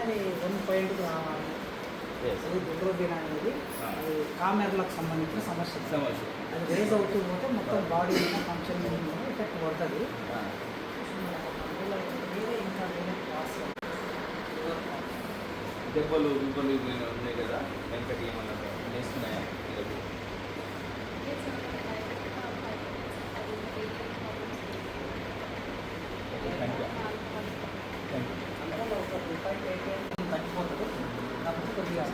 అది వన్ పాయింట్కి రావాలి. అది బిల్రోబిన్ అనేది అది కామెర్లకు సంబంధించిన సమస్య. సమస్య. అది రేజ్ అవుతూ పోతే మొత్తం బాడీ ఫంక్షన్ ఎఫెక్ట్ పడుతుంది. దెబ్బలు ఇవి ఉన్నాయి కదా వెంకటి ఏమన్నా వేస్తున్నాయా థ్యాంక్ యూ థ్యాంక్ యూ తగ్గిపోతుంది కొద్దిగా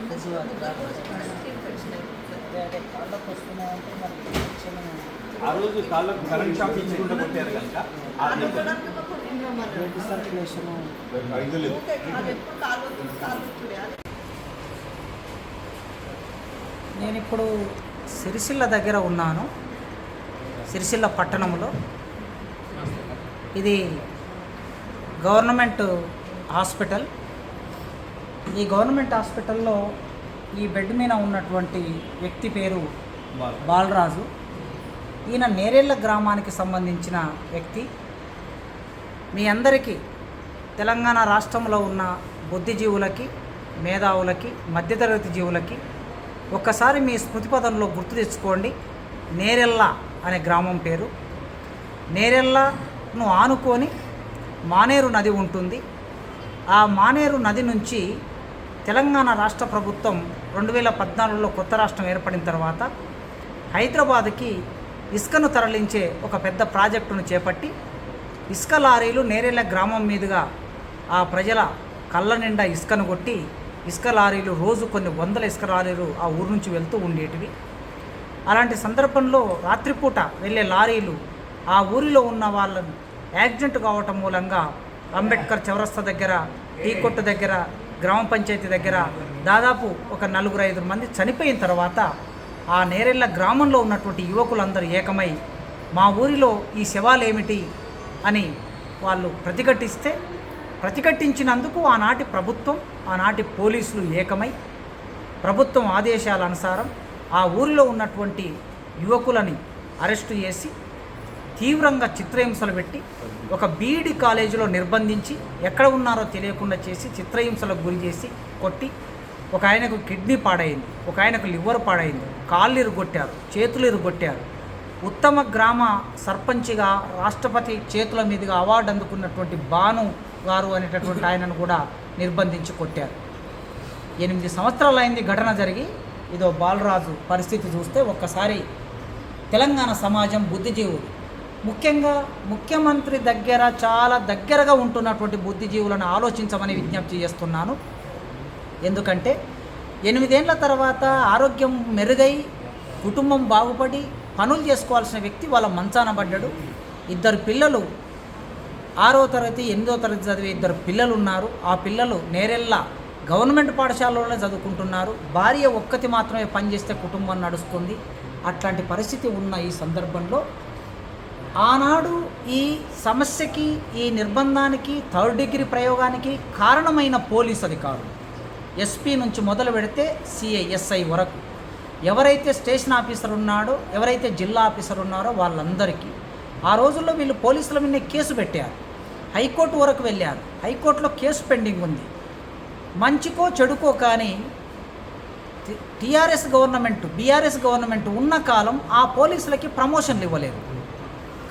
కాళ్ళకు వస్తున్నాయంటే మరి ఆ రోజు కాళ్ళకు కరెంట్ షాక్ ఇచ్చుకుంటూ కొట్టారు కనుక బ్లడ్ సర్క్యులేషన్ నేను ఇప్పుడు సిరిసిల్ల దగ్గర ఉన్నాను. సిరిసిల్ల పట్టణంలో ఇది గవర్నమెంట్ హాస్పిటల్. ఈ గవర్నమెంట్ హాస్పిటల్లో ఈ బెడ్ మీద ఉన్నటువంటి వ్యక్తి పేరు బాల్ బాలరాజు. ఈయన నేరేళ్ళ గ్రామానికి సంబంధించిన వ్యక్తి. మీ అందరికీ తెలంగాణ రాష్ట్రంలో ఉన్న బుద్ధిజీవులకి మేధావులకి మధ్యతరగతి జీవులకి ఒక్కసారి మీ స్మృతిపథంలో గుర్తు తెచ్చుకోండి. నేరెళ్ళ అనే గ్రామం పేరు. నేరెళ్ళను ఆనుకొని మానేరు నది ఉంటుంది. ఆ మానేరు నది నుంచి తెలంగాణ రాష్ట్ర ప్రభుత్వం రెండు వేల పద్నాలుగులో కొత్త రాష్ట్రం ఏర్పడిన తర్వాత హైదరాబాద్కి ఇసుకను తరలించే ఒక పెద్ద ప్రాజెక్టును చేపట్టి ఇసుక లారీలు నేరేళ్ళ గ్రామం మీదుగా ఆ ప్రజల కళ్ళ నిండా ఇసుకను కొట్టి ఇసుక లారీలు రోజు కొన్ని వందల ఇసుక లారీలు ఆ ఊరు నుంచి వెళ్తూ ఉండేటివి. అలాంటి సందర్భంలో రాత్రిపూట వెళ్ళే లారీలు ఆ ఊరిలో ఉన్న వాళ్ళను యాక్సిడెంట్ కావటం మూలంగా అంబేద్కర్ చౌరస్తా దగ్గర టీ కొట్టు దగ్గర గ్రామ పంచాయతీ దగ్గర దాదాపు ఒక నలుగురు ఐదు మంది చనిపోయిన తర్వాత ఆ నేరెళ్ళ గ్రామంలో ఉన్నటువంటి యువకులందరూ ఏకమై మా ఊరిలో ఈ శవాలు ఏమిటి అని వాళ్ళు ప్రతిఘటిస్తే ప్రతిఘటించినందుకు ఆనాటి ప్రభుత్వం ఆనాటి పోలీసులు ఏకమై ప్రభుత్వం ఆదేశాల అనుసారం ఆ ఊరిలో ఉన్నటువంటి యువకులని అరెస్టు చేసి తీవ్రంగా చిత్రహింసలు పెట్టి ఒక బీఈడి కాలేజీలో నిర్బంధించి ఎక్కడ ఉన్నారో తెలియకుండా చేసి చిత్రహింసలకు గురి చేసి కొట్టి ఒక ఆయనకు కిడ్నీ పాడైంది ఒక ఆయనకు లివర్ పాడైంది కాళ్ళు ఇరుగొట్టారు చేతులు ఇరుగొట్టారు. ఉత్తమ గ్రామ సర్పంచిగా రాష్ట్రపతి చేతుల మీదుగా అవార్డు అందుకున్నటువంటి బాను గారు అనేటటువంటి ఆయనను కూడా నిర్బంధించి కొట్టారు. ఎనిమిది సంవత్సరాలు అయింది ఘటన జరిగి ఇదో బాలరాజు పరిస్థితి చూస్తే ఒక్కసారి తెలంగాణ సమాజం బుద్ధిజీవులు ముఖ్యంగా ముఖ్యమంత్రి దగ్గర చాలా దగ్గరగా ఉంటున్నటువంటి బుద్ధిజీవులను ఆలోచించమని విజ్ఞప్తి చేస్తున్నాను. ఎందుకంటే ఎనిమిదేండ్ల తర్వాత ఆరోగ్యం మెరుగై కుటుంబం బాగుపడి పనులు చేసుకోవాల్సిన వ్యక్తి వాళ్ళ మంచాన పడ్డాడు. ఇద్దరు పిల్లలు ఆరో తరగతి ఎనిమిదో తరగతి చదివే ఇద్దరు పిల్లలు ఉన్నారు ఆ పిల్లలు నేరెళ్ళ గవర్నమెంట్ పాఠశాలలోనే చదువుకుంటున్నారు. భార్య ఒక్కతి మాత్రమే పనిచేస్తే కుటుంబం నడుస్తుంది. అట్లాంటి పరిస్థితి ఉన్న ఈ సందర్భంలో ఆనాడు ఈ సమస్యకి ఈ నిర్బంధానికి థర్డ్ డిగ్రీ ప్రయోగానికి కారణమైన పోలీస్ అధికారులు. ఎస్పీ నుంచి మొదలు పెడితే సిఐ ఎస్ఐ వరకు. ఎవరైతే స్టేషన్ ఆఫీసర్ ఉన్నాడో ఎవరైతే జిల్లా ఆఫీసర్ ఉన్నారో వాళ్ళందరికీ. ఆ రోజుల్లో వీళ్ళు పోలీసుల మీద కేసు పెట్టారు. హైకోర్టు వరకు వెళ్ళారు. హైకోర్టులో కేసు పెండింగ్ ఉంది. మంచికో చెడుకో కానీ టీఆర్ఎస్ గవర్నమెంట్ బీఆర్ఎస్ గవర్నమెంట్ ఉన్న కాలం ఆ పోలీసులకి ప్రమోషన్లు ఇవ్వలేదు.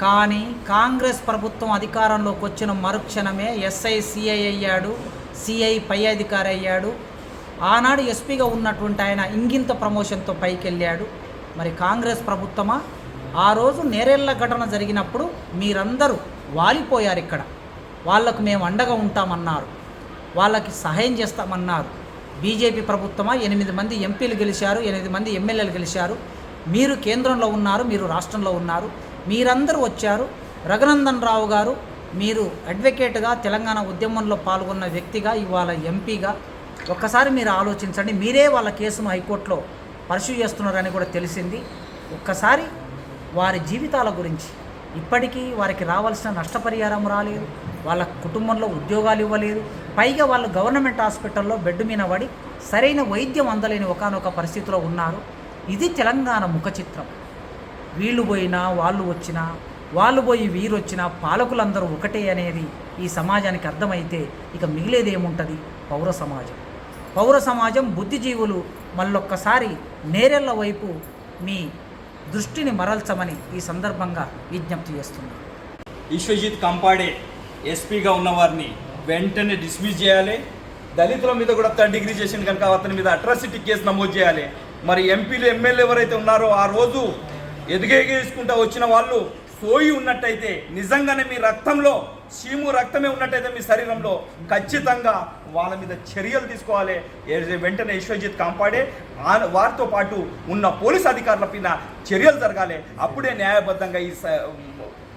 కానీ కాంగ్రెస్ ప్రభుత్వం అధికారంలోకి వచ్చిన మరుక్షణమే ఎస్ఐ సిఐ అయ్యాడు సిఐ పై అధికారి అయ్యాడు. ఆనాడు ఎస్పీగా ఉన్నటువంటి ఆయన ఇంగింత ప్రమోషన్తో పైకెళ్ళాడు. మరి కాంగ్రెస్ ప్రభుత్వమా? ఆ రోజు నేరేళ్ళ ఘటన జరిగినప్పుడు మీరందరూ వాలిపోయారు ఇక్కడ. వాళ్ళకు మేము అండగా ఉంటామన్నారు. వాళ్ళకి సహాయం చేస్తామన్నారు. బీజేపీ ప్రభుత్వమా? ఎనిమిది మంది ఎంపీలు గెలిచారు ఎనిమిది మంది ఎమ్మెల్యేలు గెలిచారు. మీరు కేంద్రంలో ఉన్నారు మీరు రాష్ట్రంలో ఉన్నారు. మీరందరూ వచ్చారు. రఘునందన్ రావు గారు మీరు అడ్వకేట్గా తెలంగాణ ఉద్యమంలో పాల్గొన్న వ్యక్తిగా ఇవాళ ఎంపీగా ఒక్కసారి మీరు ఆలోచించండి. మీరే వాళ్ళ కేసును హైకోర్టులో పర్సూ చేస్తున్నారని కూడా తెలిసింది. ఒక్కసారి వారి జీవితాల గురించి ఇప్పటికీ వారికి రావాల్సిన నష్టపరిహారం రాలేదు. వాళ్ళ కుటుంబంలో ఉద్యోగాలు ఇవ్వలేదు. పైగా వాళ్ళు గవర్నమెంట్ హాస్పిటల్లో బెడ్ మీద పడి సరైన వైద్యం అందలేని ఒకనొక పరిస్థితిలో ఉన్నారు. ఇది తెలంగాణ ముఖ చిత్రం. వీళ్ళు పోయినా వాళ్ళు వచ్చినా వాళ్ళు పోయి వీరు వచ్చినా పాలకులందరూ ఒకటే అనేది ఈ సమాజానికి అర్థమైతే ఇక మిగిలేదేముంటుంది? పౌర సమాజం. పౌర సమాజం బుద్ధిజీవులు మళ్ళొక్కసారి నేరెళ్ళ వైపు మీ దృష్టిని మరల్చమని ఈ సందర్భంగా విజ్ఞప్తి చేస్తున్నాను విశ్వజిత్ కంపాడే ఎస్పీగా ఉన్నవారిని వెంటనే డిస్మిస్ చేయాలి. దళితుల మీద కూడా థర్డ్ డిగ్రీ చేసిన కనుక అతని మీద అట్రాసిటీ కేసు నమోదు చేయాలి. మరి ఎంపీలు ఎమ్మెల్యే ఎవరైతే ఉన్నారో ఆ రోజు ఎదిగేసుకుంటా వచ్చిన వాళ్ళు సోయి ఉన్నట్టయితే నిజంగానే మీ రక్తంలో చీము రక్తమే ఉన్నట్టయితే మీ శరీరంలో ఖచ్చితంగా వాళ్ళ మీద చర్యలు తీసుకోవాలి. వెంటనే విశ్వజిత్ కాంపాడే వారితో పాటు ఉన్న పోలీస్ అధికారుల పైన చర్యలు జరగాలి. అప్పుడే న్యాయబద్ధంగా ఈ స-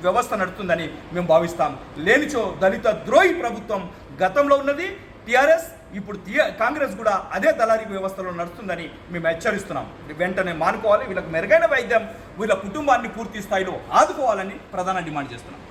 వ్యవస్థ నడుస్తుందని మేము భావిస్తాం. లేనిచో దళిత ద్రోహి ప్రభుత్వం గతంలో ఉన్నది టీఆర్ఎస్ ఇప్పుడు కాంగ్రెస్ కూడా అదే దళారీ వ్యవస్థలో నడుస్తుందని మేము హెచ్చరిస్తున్నాం. వెంటనే మానుకోవాలి వీళ్ళకి మెరుగైన వైద్యం వీళ్ళ కుటుంబాన్ని పూర్తి స్థాయిలో ఆదుకోవాలని ప్రధాన డిమాండ్ చేస్తున్నాం.